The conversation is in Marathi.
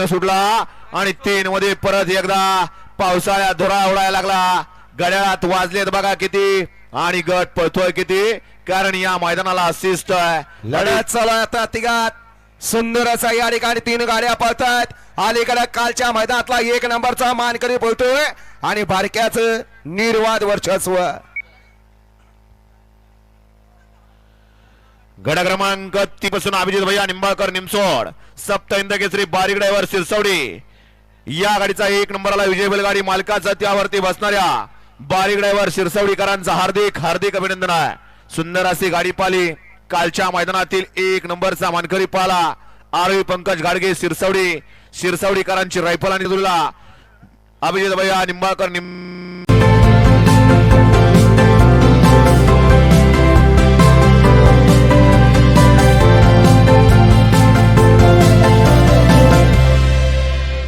तीन सुटला आणि तीन मध्ये परत एकदा पावसाळ्यात धुरा उडायला लागला. गड्याळात वाजलेत बघा किती आणि गट पळतोय किती कारण या मैदानाला असिस्ट आहे. लढत चालू आता तिघात. सुंदर असा या ठिकाणी तीन गाड्या पळतात अलीकडे कालच्या मैदानातला एक नंबरचा मानकरी बोलतोय आणि बारक्याच निर्वाद वर्चस्व. गड क्रमांक ती पासून अभिजित भैया निंबाळकर निमसोड सप्त इंद बारीक ड्रायव्हर सिरसवडी. या गाडीचा एक नंबरला विजय बैलगाडी मालकाचा त्यावरती बसणाऱ्या बारीक ड्रायव्हर शिरसवडीकरांचा हार्दिक हार्दिक अभिनंदन आहे. सुंदर अशी गाडी पाली कालच्या मैदानातील एक नंबरचा मानकरी पाला आरवी पंकज गाडगे शिरसवडी शिरसवडीकरांची रायफल आणि तुला अभिजित भैया निंबाळकर निम